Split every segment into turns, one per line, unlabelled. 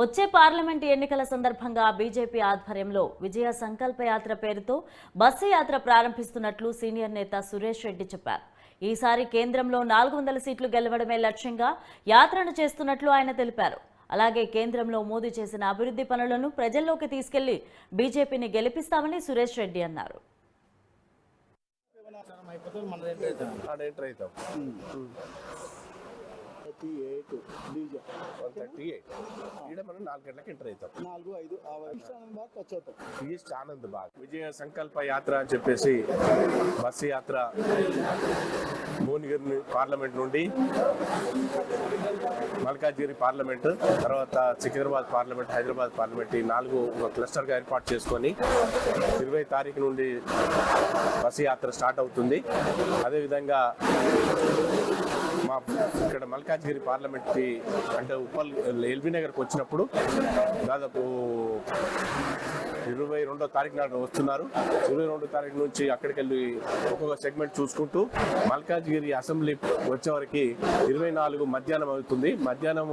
వచ్చే పార్లమెంటు ఎన్నికల సందర్భంగా బీజేపీ ఆధ్వర్యంలో విజయ సంకల్ప యాత్ర పేరుతో బస్సు యాత్ర ప్రారంభిస్తున్నట్లు సీనియర్ నేత సురేష్ రెడ్డి చెప్పారు. ఈసారి కేంద్రంలో నాలుగు వందల సీట్లు గెలవడమే లక్ష్యంగా యాత్రను చేస్తున్నట్లు ఆయన తెలిపారు. అలాగే కేంద్రంలో మోదీ చేసిన అభివృద్ధి పనులను ప్రజల్లోకి తీసుకెళ్ళి బీజేపీని గెలిపిస్తామని సురేష్ రెడ్డి అన్నారు.
Thirty eight DJ
one thirty eight మనం నాలుగు గంటలకు ఎంటర్ అవుతాం.
నాలుగు ఐదు
ఈస్ట్ ఆనంద్ బాగ్ విజయ సంకల్ప యాత్ర అని చెప్పేసి బస్సు యాత్ర భువనగిరి పార్లమెంట్ నుండి మల్కాజ్గిరి పార్లమెంట్ తర్వాత సికింద్రాబాద్ పార్లమెంట్ హైదరాబాద్ పార్లమెంట్ ఈ నాలుగు ఒక క్లస్టర్గా ఏర్పాటు చేసుకొని ఇరవై తారీఖు నుండి బస్సు యాత్ర స్టార్ట్ అవుతుంది. అదేవిధంగా ఇక్కడ మల్కాజ్గిరి పార్లమెంట్కి అంటే ఉప్పల్ ఎల్బీ నగర్కి వచ్చినప్పుడు దాదాపు ఇరవై రెండో తారీఖు నాడు వస్తున్నారు. ఇరవై రెండో తారీఖు నుంచి అక్కడికి వెళ్ళి ఒక్కొక్క సెగ్మెంట్ చూసుకుంటూ మల్కాజ్గిరి అసెంబ్లీ వచ్చేవరకు ఇరవై నాలుగు మధ్యాహ్నం అవుతుంది. మధ్యాహ్నం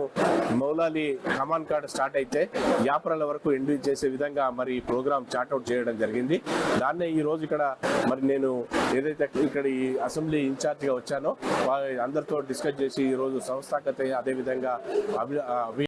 మౌలాలి కమాన్ కార్డ్ స్టార్ట్ అయితే యాపరాల వరకు ఎండ్ చేసే విధంగా మరి ఈ ప్రోగ్రామ్ చార్ట్అవుట్ చేయడం జరిగింది. దాన్నే ఈ రోజు ఇక్కడ మరి నేను ఏదైతే ఇక్కడ ఈ అసెంబ్లీ ఇన్ఛార్జ్గా వచ్చానో అందరితో డిస్కస్ చేసి ఈ రోజు సంస్థాగత అదేవిధంగా అభి అభి